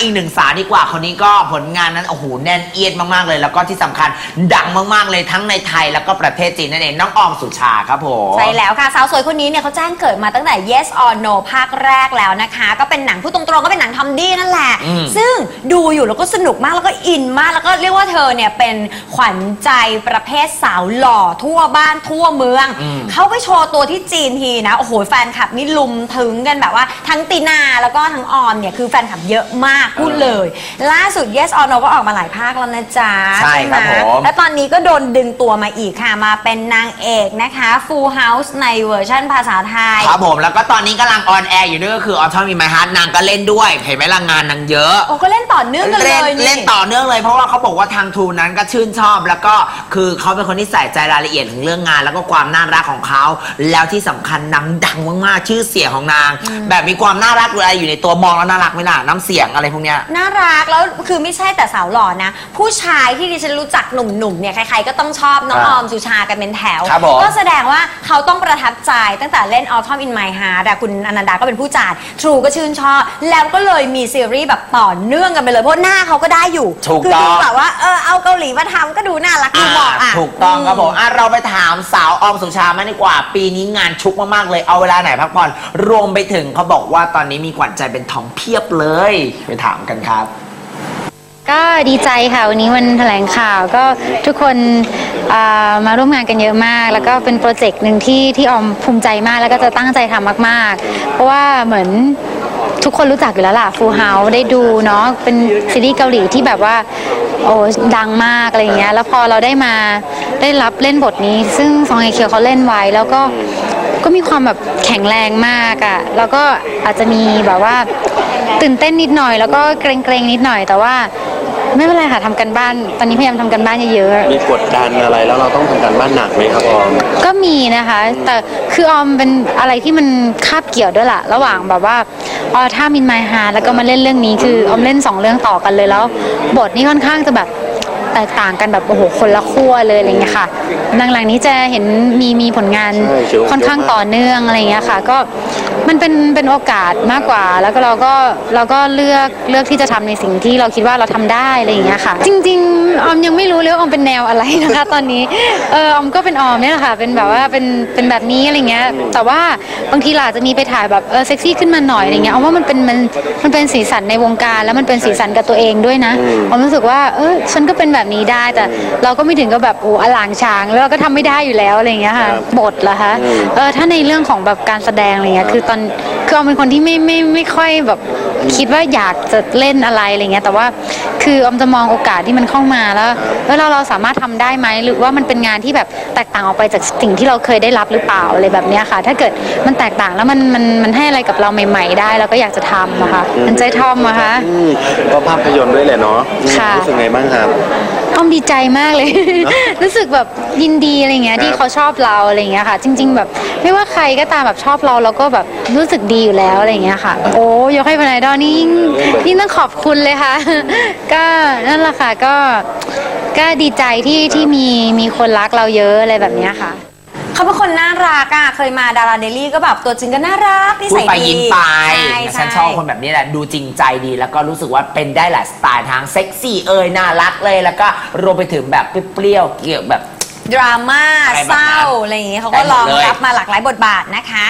อีกหนึ่งสาวดีกว่าคนนี้ก็ผลงานนั้นโอ้โหแน่นเอียดมากๆเลย แล้วก็ที่สำคัญดังมากๆเลยทั้งในไทยแล้วก็ประเทศจีนนั่นเองน้องออมสุชาครับผม ใช่แล้วค่ะ สาวสวยคนนี้เนี่ยเขาแจ้งเกิดมาตั้งแต่ Yes or No ภาคแรกแล้วนะคะ ก็เป็นหนังพูดตรงๆ ก็เป็นหนังทอมดี้นั่นแหละ อืมซึ่งดูอยู่แล้วก็สนุกมากแล้วก็อินมาก แล้วก็เรียกว่าเธอเนี่ยเป็นขวัญใจประเภทสาวหล่อทั่วบ้านทั่วเมืองเขาไปโชว์ตัวที่จีนทีนะโอ้โหแฟนคลับนี่ลุมถึงกันแบบว่าทั้งตีนาแล้วก็ทั้งออมเนี่ยคือแฟนคลับเยอะมากพูดเลย ล่าสุด Yes or No ก็ออกมาหลายภาคแล้วนะจ๊ะใช่ครับไหผม และตอนนี้ก็โดนดึงตัวมาอีกค่ะ มาเป็นนางเอกนะคะ Full House ในเวอร์ชันภาษาไทย ครับผมแล้วก็ตอนนี้กำลังออนแอร์อยู่ด้วยก็คือออทอมีไมฮาร์ดนางก็เล่นด้วย เห็นไหมล่ะงานนางเยอะ โอ้ก็เล่นต่อเนื่องกันเลเล่นยนี่เล่นต่อเนื่องเลยเพราะว่าเขาบอกว่าทางทูนั้นก็ชื่นชอบ แล้วก็คือเขาเป็นคนที่ใส่ใจรายละเอียดถึงเรื่องงาน แล้วก็ความน่ารักของเขาแล้วที่สำคัญนางดังมากๆชื่อเสียงของนาง แบบมีความน่ารักอะไรอยู่ในตัวมองแล้วน่ารักไหมล่ะน้ำเสียงอะไรพวกเนี้ย น่ารักแล้วคือไม่ใช่แต่สาวหล่อนะ ผู้ชายที่ดิฉันรู้จักหนุ่มๆเนี่ยใครๆก็ต้องชอบน้องคอรับอมสุชากันเป็นแถว ครับผมก็แสดงว่าเขาต้องประทับใจตั้งแต่เล่น Autumn in My Heart อะคุณอนันดาก็เป็นผู้จัด True ก็ชื่นชอบ แล้วก็เลยมีซีรีส์แบบต่อเนื่องกันไปเลย เพราะหน้าเขาก็ได้อยู่ ถูกคืต้องดูแบบว่าเออเอาเกาหลีมาทำก็ดูน่ารักดูเหมาะอะถูกต้องครับผมอะเราไปถามสาวออมสุชามาดีกว่า ปีนี้งานชุกมาก ๆ เลย เอาเวลาไหนพักผ่อน รวมไปถึงเขาบอกว่าตอนนี้มีขวัญใจเป็นทองเพียบเลย ไปถามกันครับ ก็ดีใจค่ะ วันนี้วันแถลงข่าวก็ทุกคนอ่ามาร่วมงานกันเยอะมาก แล้วก็เป็นโปรเจกต์หนึ่งที่ที่ออมภูมิใจมากแล้วก็จะตั้งใจทำมาก ๆ เพราะว่าเหมือนทุกคนรู้จักอยู่แล้วล่ะฟูเฮาได้ดูเนาะเป็นซีรีส์เกาหลีที่แบบว่าโอ้ดังมากอะไรอย่างเงี้ยแล้วพอเราได้มาได้รับเล่นบทนี้ ซึ่งซองเอเคียวเขาเล่นไว้แล้วก็ ก็มีความแบบแข็งแรงมากอะ่ะแล้วก็อาจจะมีแบบว่าตื่นเต้นนิดหน่อย แล้วก็เกรงๆนิดหน่อย แต่ว่าไม่เป็นไรค่ะทำกันบ้าน ตอนนี้พยายามทำกันบ้านเยอะๆมีกดดันอะไรแล้วเราต้องทำการบ้านหนักไหมครับออมก็มีนะคะ แต่คือออมเป็นอะไรที่มันคาบเกี่ยวด้วยล่ะ ระหว่างแบบว่าออถ้ามินไมฮาแล้วก็มาเล่นเรื่องนี้คือออมเล่นสองเรื่องต่อกันเลยแล้ว บทนี่ค่อนข้างจะแบบ แตกต่างกันแบบโอ้โหคนละขั้วเลยอะไรเงี้ยค่ะหลังๆนี้จะเห็นมีมีผลงานใช่เชียวค่อนข้างต่อเนื่องอะไรเงี้ยค่ะ ก็มันเป็นเป็นโอกาสมากกว่า แล้วก็เราก็เราก็เลือกเลือกที่จะทำในสิ่งที่เราคิดว่าเราทำได้อะไรอย่างเงี้ยค่ะ จริง ๆ ออมยังไม่รู้เลยว่าออมเป็นแนวอะไรนะคะ ตอนนี้เออออมก็เป็นออมเนี่ยแหละค่ะ เป็นแบบว่าเป็นเป็นแบบนี้อะไรเงี้ย แต่ว่าบางทีเราอาจจะมีไปถ่ายแบบเออเซ็กซี่ขึ้นมาหน่อยอะไรเงี้ยออมว่ามันเป็นมันมันเป็นสีสันในวงการ แล้วมันเป็นสีสันกับตัวเองด้วยนะออมรู้สึกว่าเออฉันก็เป็นแบบนี้ได้ แต่เราก็ไม่ถึงกับแบบโอ้อลางช้างแล้วเราก็ทำไม่ได้อยู่แล้วอะไรเงี้ยค่ะบทเหรอคะเออถ้าในเรื่องของแบบการแสดงอะไรเงี้ยคือตอนคือออมเป็นคนที่ไม่ไม่ไม่ค่อยแบบคิดว่าอยากจะเล่นอะไรอะไรเงี้ยแต่ว่าคือออมจะมองโอกาสที่มันเข้ามาแล้วแล้วเราเราสามารถทำได้ไหมหรือว่ามันเป็นงานที่แบบแตกต่างออกไปจากสิ่งที่เราเคยได้รับหรือเปล่าอะไรแบบเนี้ยค่ะ ถ้าเกิดมันแตกต่างแล้วมันมันมันให้อะไรกับเราใหม่ ๆ ได้เราก็อยากจะทำอะค่ะมันใจทอมอะคะอืมก็ภาพยนตร์ด้วยแหละเนาะอืมค่ะรู้สึกไงบ้างครับ อ้อมดีใจมากเลย รู้สึกแบบยินดีอะไรเงี้ยครับที่เขาชอบเราอะไรเงี้ยค่ะ จริง ๆ แบบไม่ว่าใครก็ตามแบบชอบเราเราก็แบบรู้สึกดีอยู่แล้วอะไรเงี้ยค่ะ โอ้ยกให้เป็นไอดอลนี่ยิ่งยิ่งต้องขอบคุณเลยค่ะ ก็นั่นแหละค่ะก็ก็ดีใจที่ที่มีมีคนรักเราเยอะอะไรแบบเนี้ยค่ะ เขาเป็นคนน่ารักอะเคยมาดาราเดลี่ก็แบบตัวจริงก็น่ารักนิพูดสัยไปดียิ้มไปใช่ฉันชอบคนแบบนี้แหละ ดูจริงใจดี แล้วก็รู้สึกว่าเป็นได้หลายสไตล์ทั้งเซ็กซี่เอ่ยน่ารักเลย แล้วก็รวมไปถึงแบบเปรี้ยวๆเกี่ยวแบบ ดราม่าอะไรแบบนั้นเศร้าอะไรอย่างเงี้ยเขาก็ได้หมลดองเลย รับมาหลากหลายบทบาทนะคะ